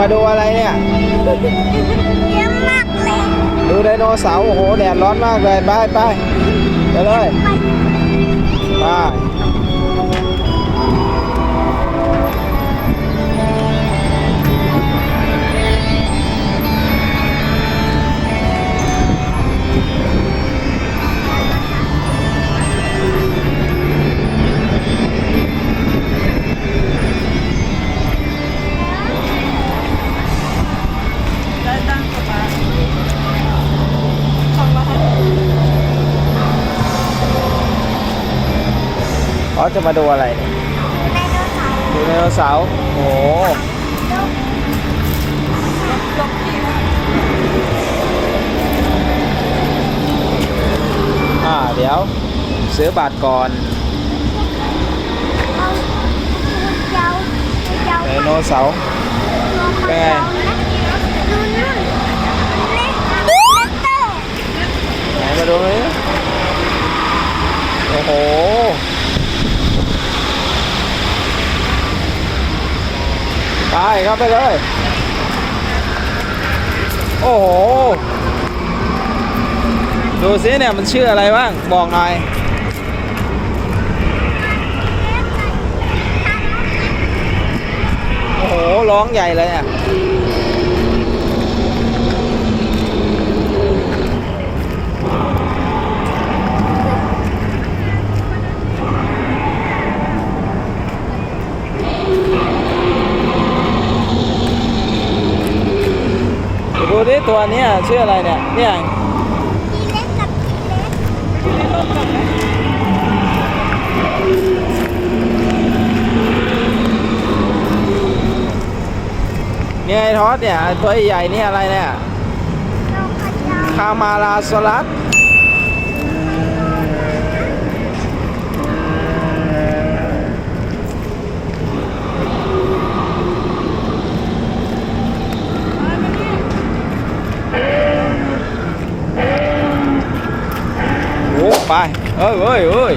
มาดูอะไรเนี่ย เยอะมากเลยดูไดโนเสาร์โอ้โหแดดร้อนมากเลย ไปไปไปเลยไป เขาจะมาดูอะไรเนี่ยดูไดโนเสาร์โอ้โหอ่าเดี๋ยว ซื้อบัตรก่อนไดโนเสาร์เป็นไงดูนู่นเล็กเล็กเตอร์ไหนมาดูนี่โอ้โห ไป ครับไปเลย โอ้โห ดูซิเนี่ยมันชื่ออะไรบ้าง บอกหน่อยโอ้โห ร้องใหญ่เลยอะ ดูดิ ตัวเนี้ยชื่ออะไรเนี่ยเนี่ยทีเล็กกับทีเล็กเนี่ยไอ้ทอสเนี่ยตัวใหญ่ๆนี่อะไรเนี่ยนกกระจอกคามาราสลัดโอ้ ไปเอ้ยเอ้ยเอ้ย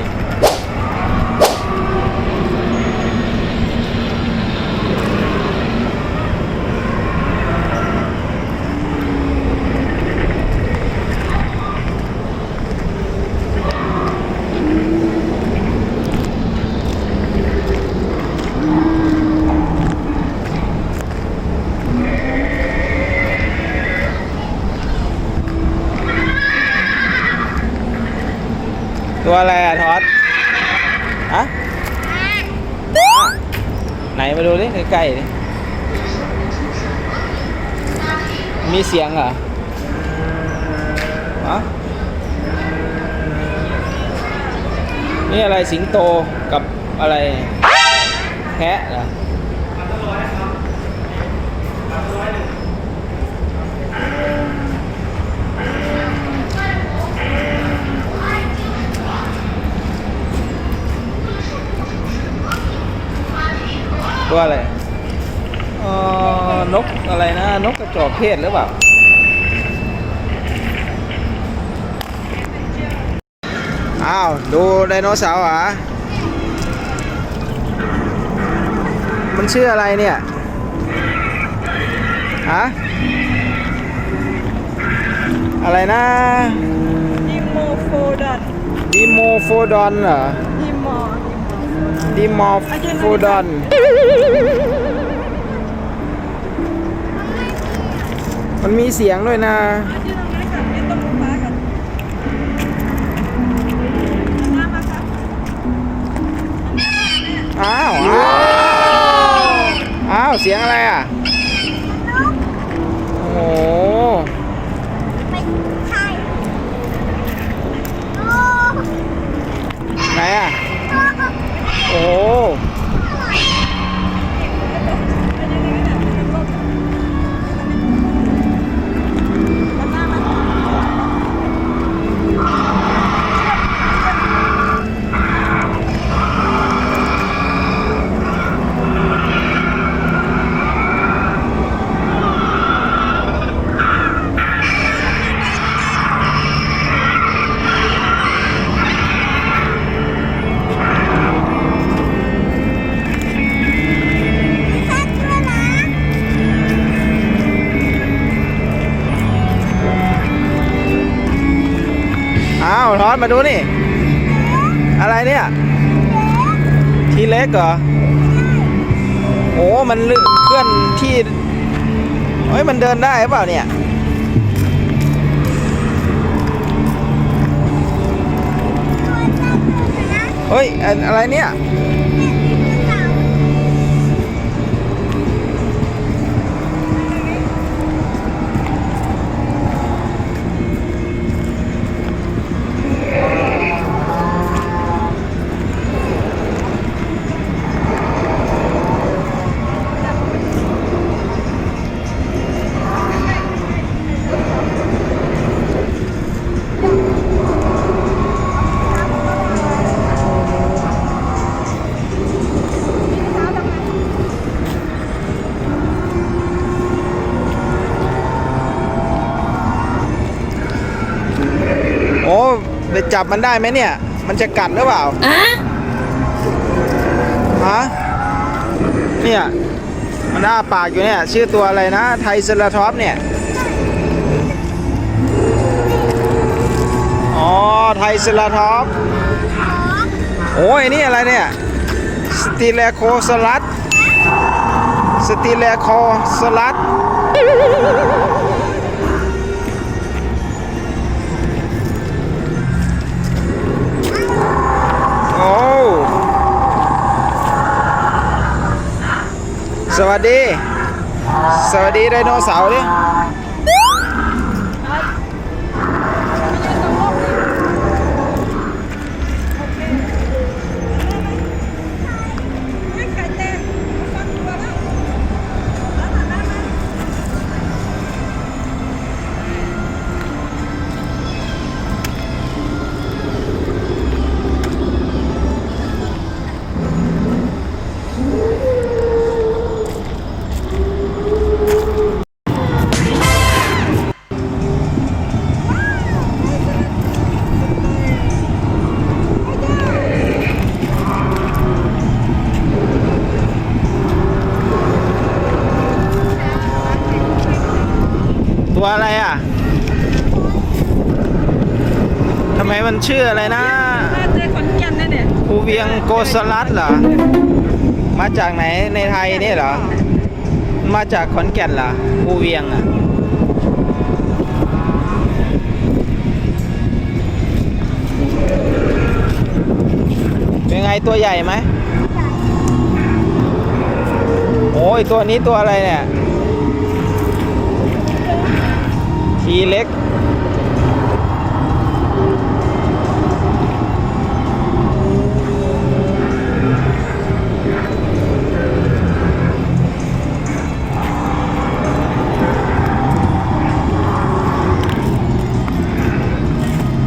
ตัว อะไรอะทอสฮะไหนมาดูดิใกล้ๆดิมีเสียงเหรอฮะนี่อะไรสิงโตกับอะไร แพะเหรอ ตัวอะไรเออนกอะไรนะ นกกระจอกเทศหรือเปล่าอ้าว ดูไดโนเสาร์เหรอะมันชื่ออะไรเนี่ยฮะอะไรนะดิโมโฟดอนดิโมโฟดอนเหรอดิโมดิมอร์โฟดอน มันมีเสียงด้วยนะอ้าว อ้าว เสียงอะไรอะ โอ้โหไหนอะ โอ้ ทอดมาดูนี่ อะไรเนี่ย ทีเล็กเหรอ โอ้มันเคลื่อนที่เฮ้ยมันเดินได้หรือเปล่าเนี่ยเฮ้ยอะไรเนี่ย อ้ไปจับมันได้ไหมเนี่ย มันจะกัดหรือเปล่าฮะเนี่ย มันอ้าปากอยู่เนี่ย ชื่อตัวอะไรนะ ไทเซราทอปส์เนี่ย อ๋อ ไทเซราทอปส์โอ้ยนี่อะไรเนี่ยสติเลโคสลัดสติเลโคสลัด สวัสดี สวัสดีไดโนเสาร์ดิ ชื่ออะไรนะแม่เจอขอนแก่นนั่นเนี่ยภูเวียงโกสลัดเหรอ มาจากไหนในไทยนี่เหรอ มาจากขอนแก่นเหรอภูเวียงอะเป็นไงตัวใหญ่ไหมโอ้ยตัวนี้ตัวอะไรเนี่ยทีเล็ก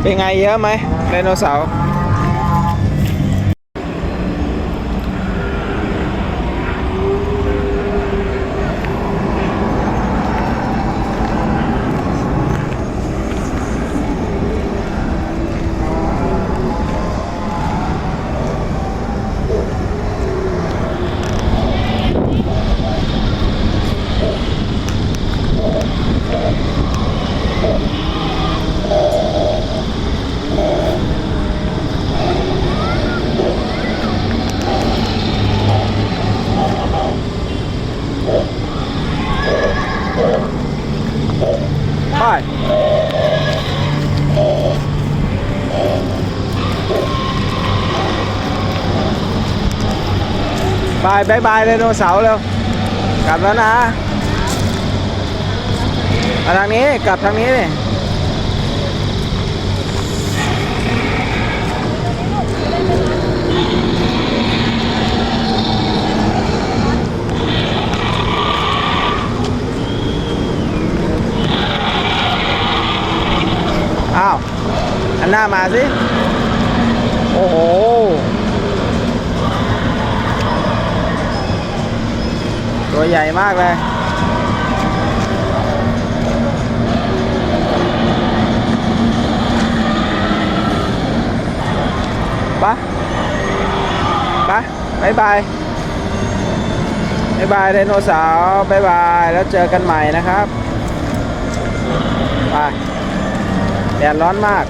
เป็นไงเยอะไหมไดโนเสาร์ไป บายบายบายไดโนเสาร์เร็วกลับแล้วนะมาทางนี้กลับทางนี้นี่อ้าวอันหน้ามาสิ โอ้โห ตัวใหญ่มากเลยปะปะบายบายบายบายไดโนเสาร์บายบายแล้วเจอกันใหม่นะครับไปแดดร้อนมาก